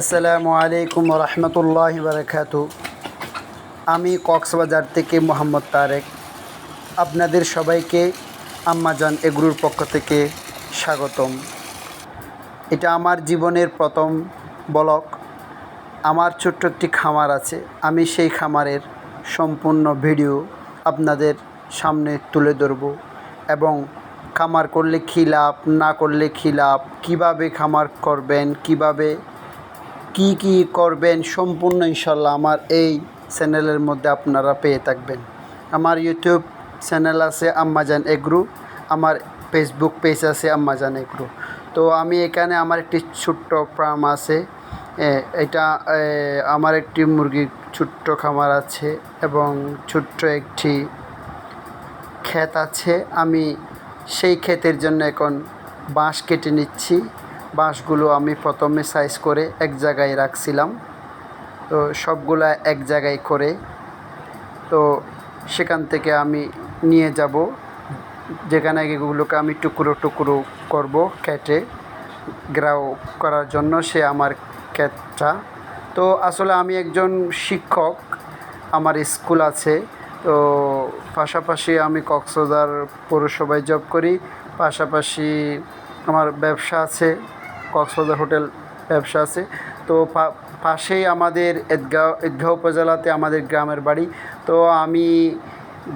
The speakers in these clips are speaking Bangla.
আসসালামু আলাইকুম রহমতুল্লাহ বারকাতু। আমি কক্সবাজার থেকে মোহাম্মদ তারেক। আপনাদের সবাইকে আম্মাজান এগ্রুর পক্ষ থেকে স্বাগতম। এটা আমার জীবনের প্রথম ব্লক আমার ছোট্ট একটি খামার আছে। আমি সেই খামারের সম্পূর্ণ ভিডিও আপনাদের সামনে তুলে ধরব এবং খামার করলে কী লাভ, না করলে কী লাভ, কীভাবে খামার করবেন, কীভাবে কি কি করবেন সম্পূর্ণ ইনশাল্লাহ আমার এই চ্যানেলের মধ্যে আপনারা পেয়ে থাকবেন। আমার ইউটিউব চ্যানেল আছে আম্মাজান এগ্রু, আমার ফেসবুক পেজ আছে আম্মাজান এগ্রু। তো আমি এখানে আমার একটি ছোট্ট ফার্ম আছে এটা আমার একটি মুরগির ছোট্ট খামার আছে এবং ছোট্ট একটি ক্ষেত আছে। আমি সেই ক্ষেতের জন্য এখন বাঁশ কেটে নিচ্ছি। বাঁশগুলো আমি প্রথমে সাইজ করে এক জায়গায় রাখছিলাম। তো সবগুলা এক জায়গায় করে তো সেখান থেকে আমি নিয়ে যাব। যেখানে এগুলোকে আমি টুকরো টুকরো করব কেটে গ্রাও করার জন্য সে আমার ক্যাটটা তো আসলে আমি একজন শিক্ষক, আমার স্কুল আছে। তো পাশাপাশি আমি কক্সবাজার পৌরসভায় জব করি। পাশাপাশি আমার ব্যবসা আছে। কক্সবাজার হোটেল ব্যবসা আছে। তো পাশেই আমাদের ঈদগাঁও ঈদগাঁও উপজেলাতে আমাদের গ্রামের বাড়ি। তো আমি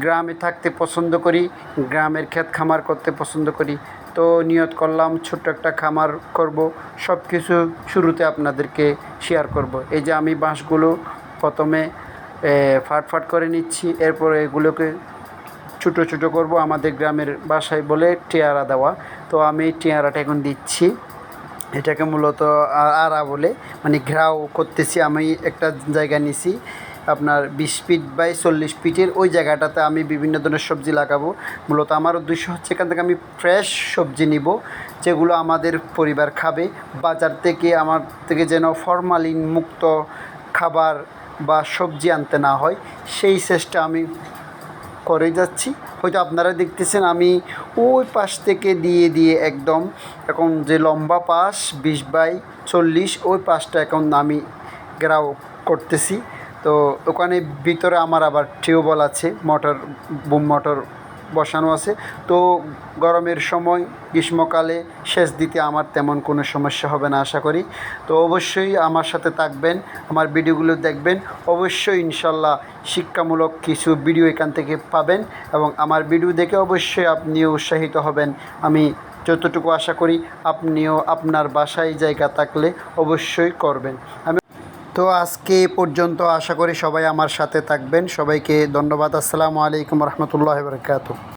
গ্রামে থাকতে পছন্দ করি গ্রামের ক্ষেত খামার করতে পছন্দ করি। তো নিয়ত করলাম ছোট্ট একটা খামার করব। সব কিছু শুরুতে আপনাদেরকে শেয়ার করব। এই যে আমি বাঁশগুলো প্রথমে এ, ফাট ফাট করে নিচ্ছি। এরপরে এগুলোকে ছোটো ছোটো করব। আমাদের গ্রামের বাসায় বলে টিয়ারা দেওয়া। তো আমি টিয়ারাটা এখন দিচ্ছি। এটাকে মূলত আড়া বলে। মানে ঘেরাও করতেছি, আমি একটা জায়গা নিছি, আপনার বিশ ফিট বাই চল্লিশ ফিটের ওই জায়গাটাতে আমি বিভিন্ন ধরনের সবজি লাগাবো। মূলত আমার উদ্দেশ্য হচ্ছে এখান থেকে আমি ফ্রেশ সবজি নিব, যেগুলো আমাদের পরিবার খাবে। বাজার থেকে আমার থেকে যেন ফরমালিন মুক্ত খাবার বা সবজি আনতে না হয়, সেই চেষ্টা আমি করে যাচ্ছি। হয়তো আপনারা দেখতেছেন আমি ওই পাশ থেকে দিয়ে দিয়ে একদম এখন যে লম্বা পাশ, বিশ বাই চল্লিশ, ওই পাশটা এখন আমি গ্রাও করতেছি। তো ওখানে ভিতরে আমার আবার টিউবওয়েল আছে, মোটর, বুম মোটর বসানো আছে। তো গরমের সময়, গ্রীষ্মকালে সেচ দিতে আমার তেমন কোনো সমস্যা হবে না আশা করি। তো অবশ্যই আমার সাথে থাকবেন, আমার ভিডিওগুলো দেখবেন। অবশ্যই ইনশাল্লাহ শিক্ষামূলক কিছু ভিডিও এখান থেকে পাবেন এবং আমার ভিডিও দেখে অবশ্যই আপনিও উৎসাহিত হবেন। আমি যতটুকু আশা করি, আপনিও আপনার বাসায় জায়গা থাকলে অবশ্যই করবেন। আমি তো আজকে পর্যন্ত আশা করি সবাই আমার সাথে থাকবেন। সবাইকে ধন্যবাদ। আসসালামু আলাইকুম রহমতুল্লাহ বরকাত